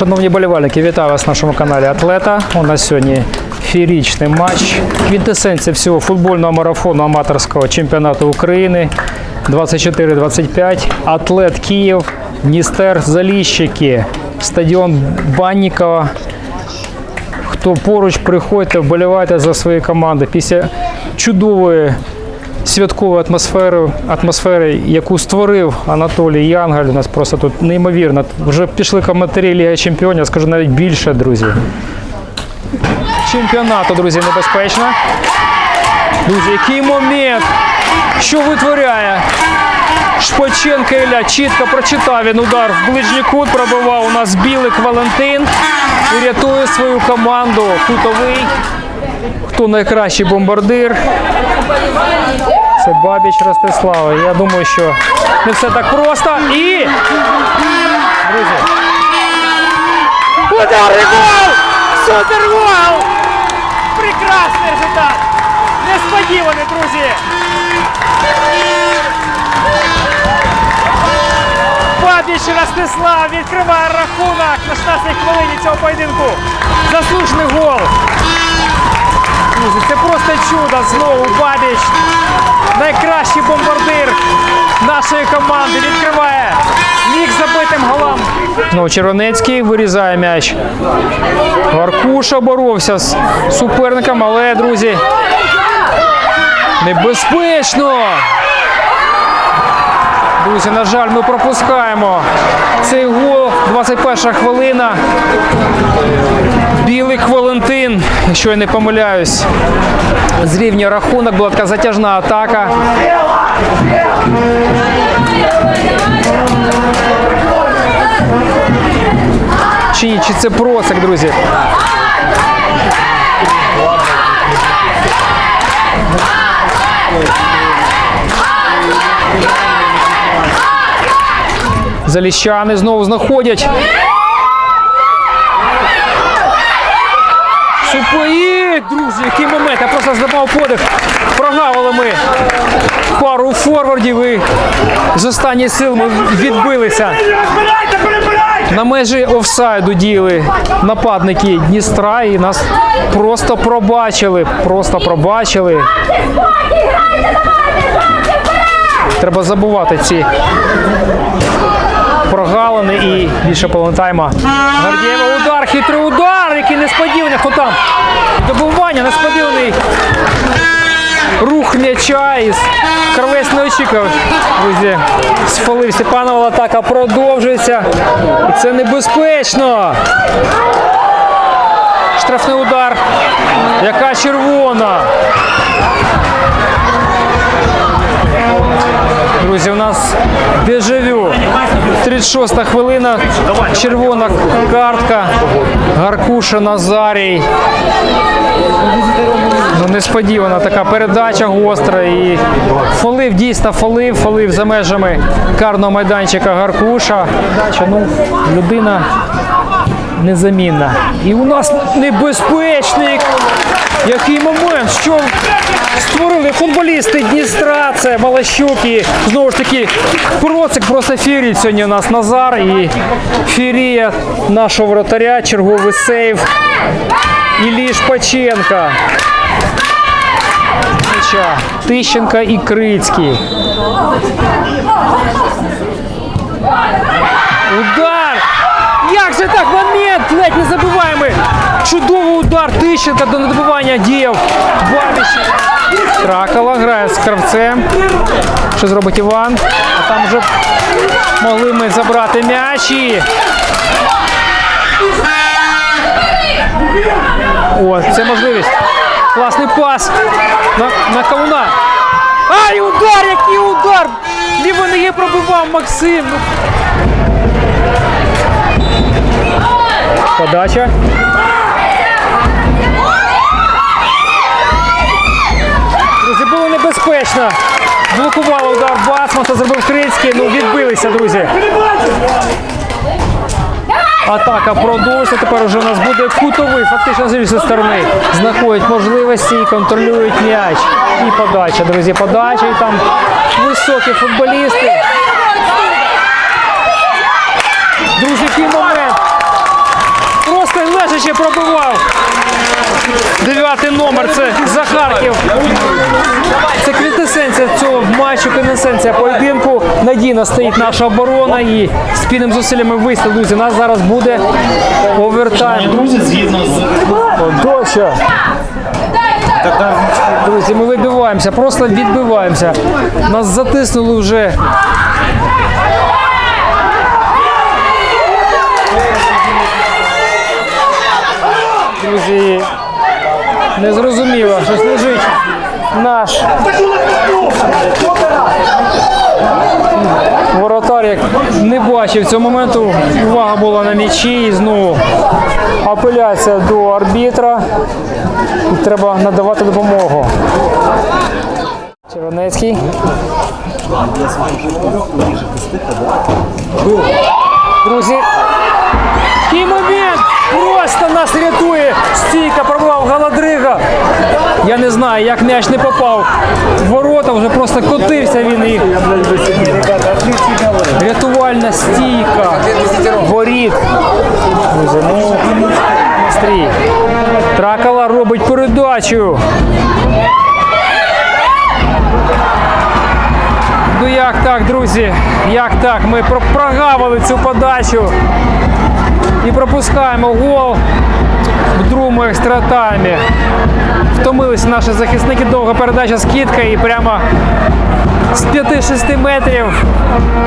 Шановні болівальники, вітаю вас на нашому каналі Атлета. У нас сьогодні феєричний матч. Квінтесенція всього футбольного марафону аматорського чемпіонату України 24-25. Атлет Київ, Дністер Заліщики, стадіон Баннікова. Хто поруч приходьте, вболівайте за свої команди. Після чудової святкової атмосфери, атмосфери, яку створив Анатолій Янгаль. У нас просто тут неймовірно. Вже пішли коментарі Ліга Чемпіонів, скажу навіть більше, друзі. Чемпіонату, друзі, небезпечно. Друзі, який момент! Що витворяє? Шпоченко Ілля чітко прочитав він удар в ближній кут, пробивав у нас Білик Валентин і рятує свою команду. Кутовий. Хто найкращий бомбардир? Бабіч Ростислава. Я думаю, що не все так просто. І. Друзі. Удар і гол! Супер гол! Прекрасний результат! Несподіваний, друзі! Бабіч Ростислав відкриває рахунок на 16 хвилині цього поєдинку. Заслужений гол. Друзі, це просто чудо знову Бабіч. Найкращий бомбардир нашої команди відкриває лік забитим голам. Ну, Червонецький вирізає м'яч. Варкуша боровся з суперником, але, друзі, небезпечно. Друзі, на жаль, ми пропускаємо цей гол. 21 хвилина. Білик Валентин, якщо я не помиляюсь. Зрівнює рахунок, була така затяжна атака. Чи чи це просик, друзі? Заліщани знову знаходять. Супої, друзі, який момент. Я просто здавав подих. Прогавили ми пару форвардів і з останніх сил ми відбилися. На межі офсайду діяли нападники Дністра і нас просто пробачили. Просто пробачили. Треба забувати ці прогалини і більше половини тайма. Гордієва удар, хитрий удар, який несподіваний. Хто там? Добування, несподіваний рух м'яча із Кравець не очікував. Друзі, сфалив Степанова атака продовжується. І це небезпечно. Штрафний удар. Яка червона. Друзі, у нас дежавю. 36 хвилина. Червона картка. Гаркуша Назарій. Ну, несподівана така передача гостра. І фолив, дійсно фолив, фолив за межами карного майданчика Гаркуша. Ну, людина незамінна. І у нас небезпечний. Який момент, що створили футболісти Дністра, це Малащук і знову ж таки Процик просто фірить сьогодні у нас Назар і фірія нашого вратаря, черговий сейв Іллі Шпаченка. М'яча. Тищенка і Крицький. Удар! Як же так? Момент! Ледь не забиваємо! Чудовий удар Тищенка до недобивання діяв. Бабіч. Тракова грає з кравцем. Що зробить Іван? А там вже могли ми забрати м'яч і... О, це можливість. Класний пас на, на Кауна. Ай, удар! Який удар! Ліво ноги пробивав Максим. Подача. Було небезпечно. Блокував удар Басман, то зробив Крицький. Ну, відбилися, друзі. Атака продовжується. Тепер вже у нас буде кутовий, фактично з іншої сторони. Знаходять можливості і контролюють м'яч. І подача, друзі, подача. І там високі футболісти. Друзі, який момент. ще пробивав. Дев'ятий номер це Захарків. Це квінтесенція цього матчу, квінтесенція поєдинку. Надійно стоїть наша оборона і спільними зусиллями виставили. Друзі, у нас зараз буде овертайм. Друзі, згідно з Доча. Друзі, ми вибиваємося, просто відбиваємося. Нас затиснули вже. Друзі, не зрозуміло, щось лежить наш воротар, як не бачив цього моменту. Увага була на м'ячі і знову апеляція до арбітра. І треба надавати допомогу. Червонецький. Друзі, який момент! Просто нас рятує! Стійка пробував Галадрига. Я не знаю, як м'яч не попав в ворота, вже просто котився він і рятувальна стійка. Стрій. Тракала робить передачу. Ну як так, друзі? Як так? Ми про- прогавили цю подачу і пропускаємо гол в другому екстратаймі. Втомилися наші захисники, довга передача скидка і прямо з 5-6 метрів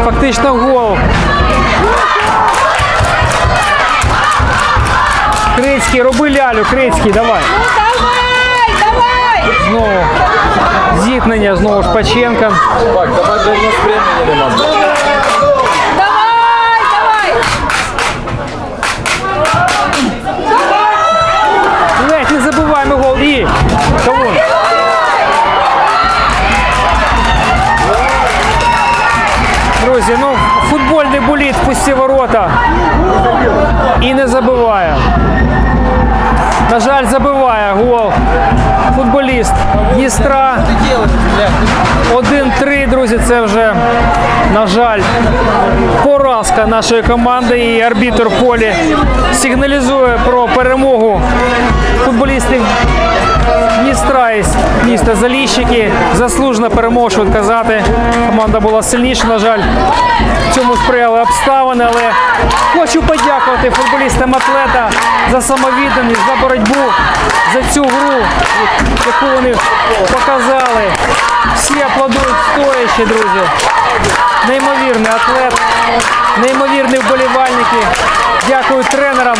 фактично гол. Крицький, роби лялю, Крицький, давай. Давай, давай! Знову зіткнення, знову ж Паченка. Давай, давай! Друзі, ну футбольний боліт пусті ворота. І не забиває. На жаль, забиває гол. Футболіст Дністра. 1-3, друзі, це вже, на жаль, поразка нашої команди. І арбітр полі сигналізує про перемогу футболістів Дністра із міста Заліщики. Заслужена перемога, що казати. Команда була сильніша, на жаль. Цьому сприяли обставини, але хочу подякувати футболістам атлета за самовідданість, за боротьбу, за цю гру, яку вони показали. Всі аплодують стоячи, друзі. Неймовірний атлет, неймовірні вболівальники. Дякую тренерам,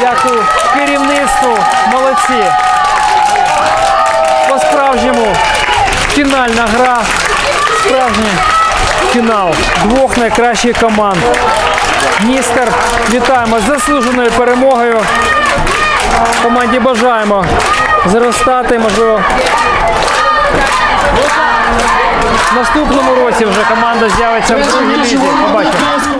дякую керівництву. Молодці. По-справжньому фінальна гра. Справжній фінал двох найкращих команд. Містер, вітаємо з заслуженою перемогою. Команді бажаємо зростати, можливо. В наступному році вже команда з'явиться в другій лізі. Побачимо.